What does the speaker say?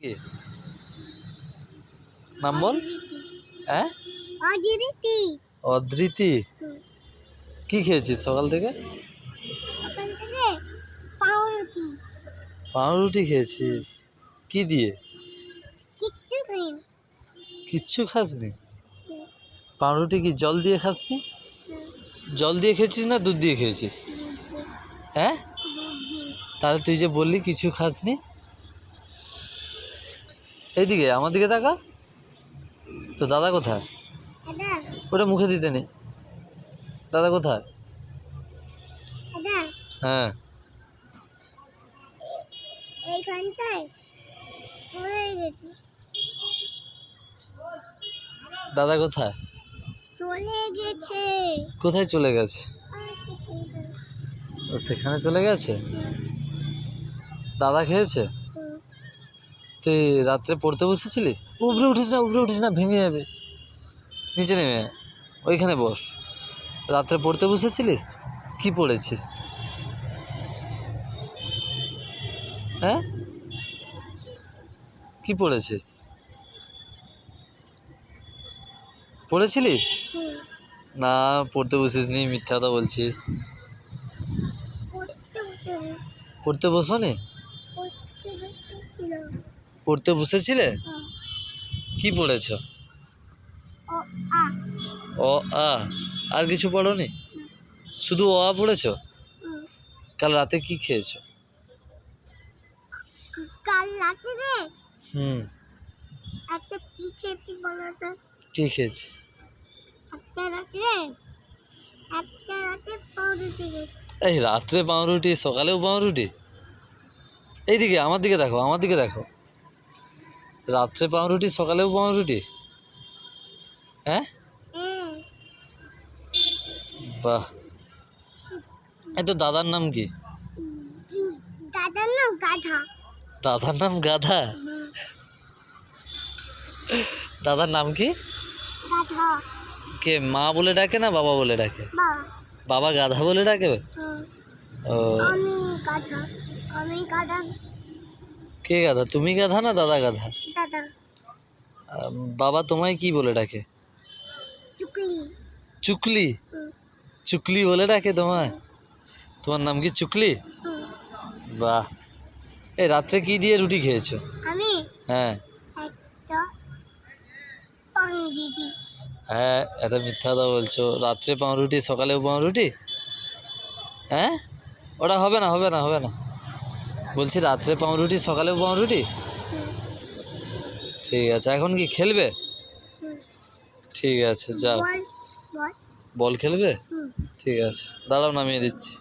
কি? নাম বল। হ্যাঁ? অজিরিতি অদৃতি কি খেয়েছিস সকাল থেকে? পাউরুটি। পাউরুটি খেয়েছিস? কি দিয়ে? কিচ্ছু কিচ্ছু খাসনি? পাউরুটি কি জল দিয়ে খাসনি? জল দিয়ে খেয়েছিস না দুধ দিয়ে খেয়েছিস? হ্যাঁ? তাহলে তুই যে বললি কিছু খাসনি? এইদিকে, আমার দিকে তাকা। তো দাদা কোথায়? ওটা মুখে দিতে নেই। দাদা কোথায়? হ্যাঁ। দাদা কোথায়? কোথায় চলে গেছে? ও, সেখানে চলে গেছে? দাদা খেয়েছে? তুই রাত্রে পড়তে বসেছিলিস? উপরে উঠিস না উপরে উঠিস না ভেঙে যাবে। নিচে নেমে ওইখানে বস। রাত্রে পড়তে বসেছিলিস? কি পড়েছিস? হ্যাঁ? কি পড়েছিস? পড়েছিলি না পড়তে বসিস নি মিথ্যা কথা বলছিস। পড়তে বসে বসনি? পড়তে বসেছিলে? হুম, কি পড়েছ? ও আ। অ আ। আর কিছু পড়নি? শুধু অ আ পড়েছ? কাল রাতে কি খেয়েছো? কাল রাতে রে। হুম। একটা কি খেয়েছি বলো তো? কি খেয়েছি? একটা রাতে একটা রাতে পাউরুটি খেয়েছি। এই রাত্রে পাউরুটি সকালেও পাউরুটি? এইদিকে আমার দিকে দেখো আমার দিকে দেখো। রাত্রে পাউরুটি সকালেও পাউরুটি হ্যাঁ? বাহ। এই তো দাদার নাম কি? দাদার নাম গাধা। দাদার নাম গাধা? দাদার নাম কি? গাধা। কে মা বলে ডাকে না বাবা বলে ডাকে? বাবা গাধা বলে ডাকে? ও। আমি গাধা। আমি গাধা। কে গাধা? তুমি গাধা না দাদা গাধা? বাবা তোমায় কি বলে ডাকে? চুকলি। চুকলি? বলে ডাকে তোমায়? তোমার নাম কি চুকলি। বাহ। এই রাত্রে কি দিয়ে রুটি খেয়েছো? আমি? হ্যাঁ। হ্যাঁ এটা মিথ্যা কথা বলছো। রাত্রে পাউরুটি সকালেও পাউরুটি হ্যাঁ? ওটা হবে না হবে না হবে না। বলছি রাত্রে পাউরুটি সকালেও পাউরুটি ঠিক আছে এখন কি খেলবে? ঠিক আছে যাও। বল খেলবে? ঠিক আছে দাঁড়াও নামিয়ে দিচ্ছি।